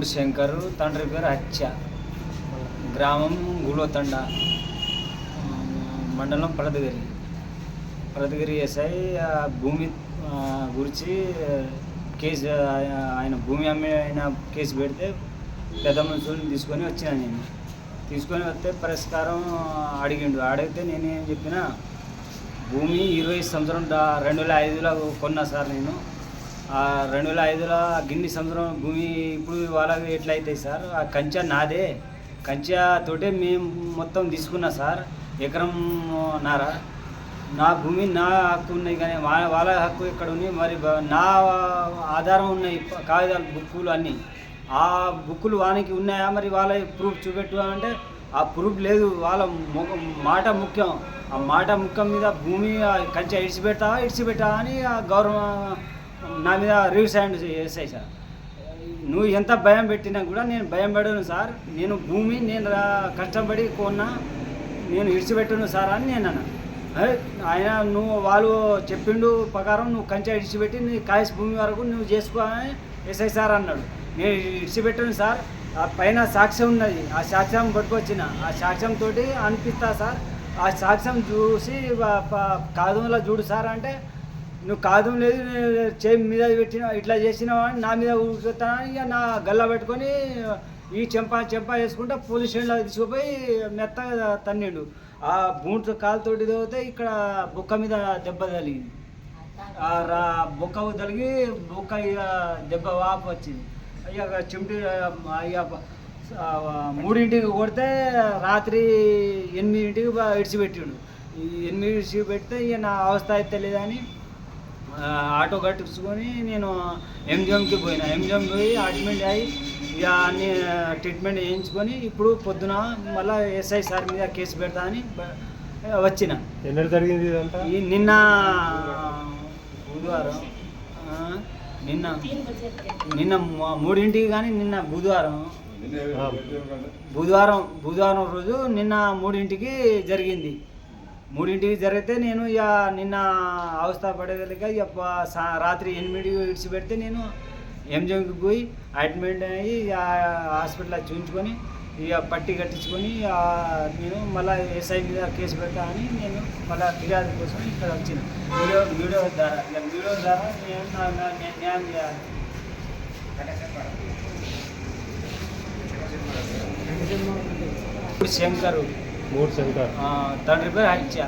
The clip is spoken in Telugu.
మూడు శంకర్ తండ్రి పేరు హత్య గ్రామం గులోతండ. మండలం ప్రదగిరి ప్రదగిరి ఎస్ఐ ఆ భూమి గురించి కేసు ఆయన భూమి అమ్మే ఆయన కేసు పెడితే పెద్ద మనుషుల్ని తీసుకొని వచ్చాను నేను. తీసుకొని వస్తే పరిష్కారం అడిగిండు. అడిగితే నేనేం చెప్పిన భూమి ఇరవై సంవత్సరం రెండు వేల ఐదులో కొన్నా సార్ నేను. రెండు వేల ఐదులో గిన్ని సంవత్సరం భూమి ఇప్పుడు వాళ్ళకి ఎట్లా అవుతాయి సార్? ఆ కంచె నాదే. కంచె తోటే మేము మొత్తం తీసుకున్నా సార్. ఎకరం నారా. నా భూమి నా హక్కు ఉన్నాయి కానీ వాళ్ళ వాళ్ళ హక్కు ఇక్కడ ఉంది మరి నా ఆధారం ఉన్నాయి కాగితాలు బుక్కులు అన్నీ. ఆ బుక్కులు వానికి ఉన్నాయా? మరి వాళ్ళ ప్రూఫ్ చూపెట్టు అంటే ఆ ప్రూఫ్ లేదు. వాళ్ళ మాట ముఖ్యం. ఆ మాట ముఖ్యం మీద భూమి కంచె ఇడిచిపెట్టా ఇడిచిపెట్టావా అని ఆ గౌరవం నా మీద రివ్యూస్ అండ్ చేస్తాయి సార్. నువ్వు ఎంత భయం పెట్టినా కూడా నేను భయం పడను సార్. నేను భూమి నేను కష్టపడి కొన్నా నేను ఇడిచిపెట్టను సార్ అని నేను అన్నా. ఆయన నువ్వు వాళ్ళు చెప్పిండు ప్రకారం నువ్వు కంచె ఇడిచిపెట్టి నీ కాయస్ భూమి వరకు నువ్వు చేసుకో అని ఎస్ఐ సార్ అన్నాడు. నేను ఇడిచిపెట్టను సార్. ఆ పైన సాక్ష్యం ఉన్నది. ఆ సాక్ష్యం పట్టుకొచ్చిన. ఆ సాక్ష్యం తోటి అనిపిస్తా సార్. ఆ సాక్ష్యం చూసి కాదంలో చూడు సార్ అంటే నువ్వు కాదు లేదు నేను చేయి మీద పెట్టిన ఇట్లా చేసినావా అని నా మీద ఊరుకుతానని ఇక నా గల్ల పెట్టుకొని ఈ చెంప చెంప వేసుకుంటా పోలీస్ స్టేషన్లో తీసుకుపోయి మెత్తగా తన్నిండు. ఆ బూంట్ కాలుతోటి తోగితే ఇక్కడ బొక్క మీద దెబ్బ తగిలింది. రా బొక్క తలిగి బొక్క ఇక దెబ్బ వాపు వచ్చింది. ఇక చెమటి ఇక మూడింటికి కొడితే రాత్రి ఎనిమిదింటికి ఇడిచిపెట్టిండు. ఎనిమిది ఇడిచి పెడితే ఇక నా అవస్థ అయితే లేదని ఆటో కట్టించుకొని నేను ఎంజిఎంకి పోయినా. ఎంజిఎం పోయి అడ్మిట్ అయ్యి ఇక అన్ని ట్రీట్మెంట్ చేయించుకొని ఇప్పుడు పొద్దున మళ్ళీ ఎస్ఐ సార్ మీద కేసు పెడతా అని వచ్చిన. జరిగింది నిన్న బుధవారం నిన్న నిన్న మూడింటికి కానీ నిన్న బుధవారం బుధవారం బుధవారం రోజు నిన్న మూడింటికి జరిగింది. మూడింటికి జరిగితే నేను ఇక నిన్న అవస్థ పడగలిగా ఇక సా- రాత్రి ఎనిమిది ఇడిచిపెడితే నేను ఎంజిఎంకి పోయి అడ్మిట్ అయ్యి ఇక హాస్పిటల్లో చూపించుకొని ఇక పట్టి కట్టించుకొని నేను మళ్ళీ ఎస్ఐ మీద కేసు పెడతా అని నేను మళ్ళీ ఫిర్యాదు కోసం ఇక్కడ వచ్చిన. వీడియో వీడియో ద్వారా ఇక వీడియో ద్వారా నేను నేను న్యాయం చేయాలి. శంకరు. మూడు శంకర్ ఆ, తండ్రి పేరు హత్య